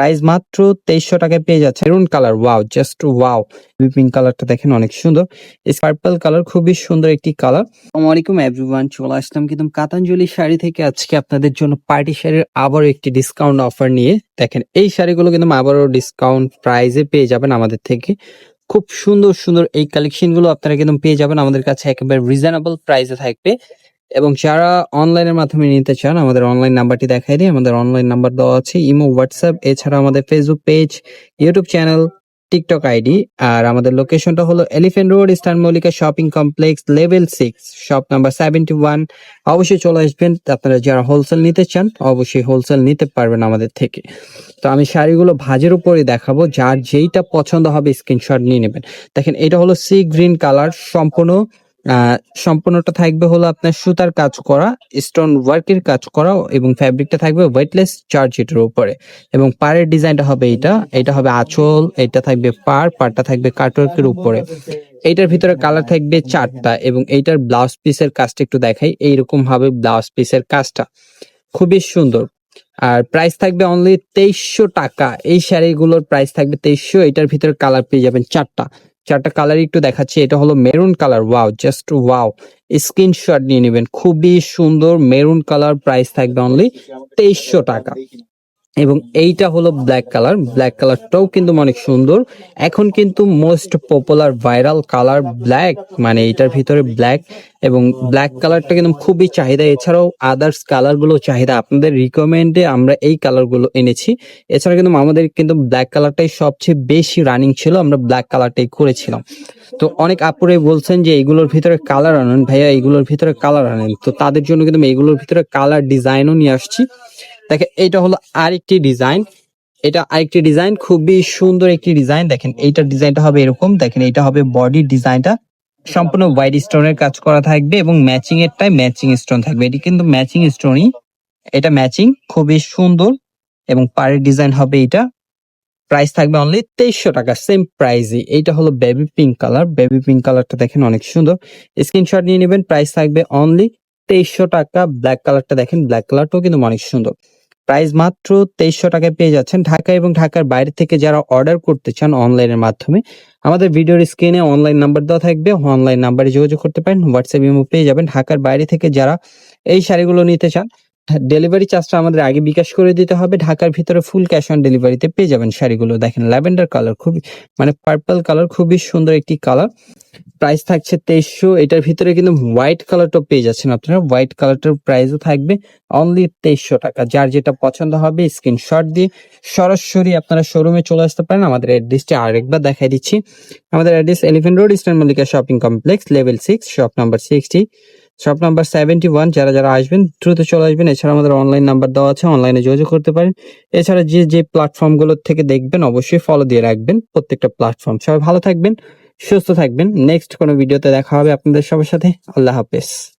Price মাত্র তেইশশো টাকায় পেয়ে যাচ্ছে। Maroon colour wow just wow pink কালারটা দেখেন অনেক সুন্দর। পার্পল কালার খুবই সুন্দর একটি কালার আলাইকুম এভরিওয়ান চলে আসলাম কিন্তু কাতাঞ্জলি শাড়ি থেকে আজকে আপনাদের জন্য পার্টি শাড়ির আবারও একটি ডিসকাউন্ট অফার নিয়ে। দেখেন, এই শাড়িগুলো কিন্তু আবারও ডিসকাউন্ট প্রাইজে পেয়ে যাবেন আমাদের থেকে। খুব সুন্দর সুন্দর এই কালেকশনগুলো আপনারা কিন্তু পেয়ে যাবেন। আমাদের কাছে একেবারে রিজনেবল প্রাইসে থাকবে। এবং যারা অনলাইনের মাধ্যমে নিতে চান, আমাদের অনলাইন নাম্বারটি দেখাই দিই। আমাদের অনলাইন নাম্বার দেওয়া আছে ইমো, হোয়াটসঅ্যাপ, এছাড়া আমাদের Facebook page, YouTube channel, TikTok ID. আর আমাদের লোকেশনটা হলো elephant road, eastern Mallika shopping complex, level six, shop number seventy one. অবশ্যই চলে আসবেন। আপনারা যারা হোলসেল নিতে চান, অবশ্যই হোলসেল নিতে পারবেন আমাদের থেকে। তো আমি শাড়িগুলো ভাজের উপরে দেখাবো। যার যেইটা পছন্দ হবে, স্ক্রিনশট নিয়ে নেবেন। দেখেন, এটা হলো সি গ্রিন কালার, সম্পূর্ণ সম্পূর্ণটা থাকবে হলো আপনার সুতার কাজ করা স্টোন ওয়ার্কের কাজ করা এবং ফ্যাব্রিকটা থাকবে ওয়েটলেস চার্জেটের উপরে। এবং পাড়ের ডিজাইনটা হবে এটা এটা হবে আঁচল এটা থাকবে পার পাড়টা থাকবে কাটওয়ার্কের উপরে। এইটার ভিতরে কালার থাকবে চারটা এবং এইটার ব্লাউজ পিসের কাজটা একটু দেখাই, এইরকম হবে ব্লাউজ পিসের কাজটা। খুবই সুন্দর। আর প্রাইস থাকবে অনলি তেইশশো টাকা, এই শাড়িগুলোর প্রাইস থাকবে তেইশশো এটার ভিতরে কালার পেয়ে যাবেন চারটা। চারটা কালার একটু দেখাচ্ছি, এটা হলো maroon colour wow just wow screenshot নিয়ে নেবেন, খুবই সুন্দর মেরুন কালার প্রাইস থাকবে অনলি তেইশশো টাকা। এবং এইটা হলো ব্ল্যাক কালার ব্ল্যাক কালারটাও কিন্তু অনেক সুন্দর। এখন কিন্তু most popular viral colour black মানে এটার ভিতরে ব্ল্যাক এবং ব্ল্যাক কালারটা কিন্তু খুবই চাহিদা। এছাড়াও আদার্স কালারগুলো চাহিদা। আপনাদের রিকমেন্ডে আমরা এই কালারগুলো এনেছি। এছাড়া কিন্তু আমাদের কিন্তু ব্ল্যাক কালারটাই সবচেয়ে বেশি রানিং ছিল। আমরা ব্ল্যাক কালারটাই করেছিলাম। তো অনেক আপুরে বলছেন যে এগুলোর ভিতরে কালার আনেন। ভাইয়া, এগুলোর ভিতরে কালার আনেন। তো তাদের জন্য কিন্তু আমি এগুলোর ভিতরে কালার ডিজাইনও নিয়ে আসছি। দেখেন এটা হলো আরেকটি ডিজাইন। এটা আরেকটি ডিজাইন, খুবই সুন্দর একটি ডিজাইন। দেখেন, এইটার ডিজাইনটা হবে এরকম। দেখেন এটা হবে বডির ডিজাইনটা। সম্পূর্ণ হোয়াইট স্টোনের কাজ করা থাকবে এবং ম্যাচিং এরটাই ম্যাচিং স্টোন থাকবে। এটি কিন্তু ম্যাচিং স্টোনই। এটা ম্যাচিং, খুবই সুন্দর এবং পাড়ের ডিজাইন হবে এটা প্রাইস থাকবে অনলি তেইশশো টাকা, সেম প্রাইসই। এইটা হলো baby pink colour. Baby pink কালারটা দেখেন অনেক সুন্দর। স্ক্রিনশট নিয়ে নেবেন, প্রাইস থাকবে অনলি তেইশশো টাকা। ব্ল্যাক কালারটা দেখেন, ব্ল্যাক কালারটাও কিন্তু অনেক সুন্দর। প্রাইস মাত্র তেইশশো টাকায় পেয়ে যাচ্ছেন ঢাকা এবং ঢাকার বাইরে থেকে যারা অর্ডার করতে চান অনলাইনের মাধ্যমে। আমাদের ভিডিওর স্ক্রিনে অনলাইন নাম্বার দেওয়া থাকবে। অনলাইন নাম্বারে যোগাযোগ করতে পারেন। হোয়াটসঅ্যাপ ইমো পেয়ে যাবেন। ঢাকার বাইরে থেকে যারা এই শাড়িগুলো নিতে চান ডেলিভারি চার্জটা আমাদের আগে বিকাশ করে দিতে হবে। ঢাকার ভিতরে ফুল ক্যাশ অন ডেলিভারিতে পেয়ে যাবেন শাড়িগুলো। দেখেন ল্যাভেন্ডার কালার খুবই মানে পার্পল কালার খুবই সুন্দর একটি কালার প্রাইস থাকছে তেইশশো। এটার ভিতরে কিন্তু হোয়াইট কালারটাও পেয়ে যাচ্ছেন আপনারা। হোয়াইট কালারটার প্রাইসও থাকবে অনলি তেইশশো টাকা। যার যেটা পছন্দ হবে স্ক্রিনশট দিয়ে সরাসরি আপনারা শোরুমে চলে আসতে পারেন। আমাদের অ্যাড্রেসটি আরেকবার দেখাই দিচ্ছি। আমাদের address elephant road eastern Mallika shopping complex level six shop number sixty shop number seventy one যারা যারা আসবেন, দ্রুত চলে আসবেন। এছাড়া আমাদের অনলাইন নাম্বার দেওয়া আছে অনলাইনে যোগাযোগ করতে পারেন। এছাড়া যে যে প্ল্যাটফর্মগুলো থেকে দেখবেন, অবশ্যই ফলো দিয়ে রাখবেন প্রত্যেকটা প্ল্যাটফর্ম সবাই ভালো থাকবেন, সুস্থ থাকবেন। নেক্সট কোনো ভিডিওতে দেখা হবে আপনাদের সবার সাথে। আল্লাহ হাফেজ।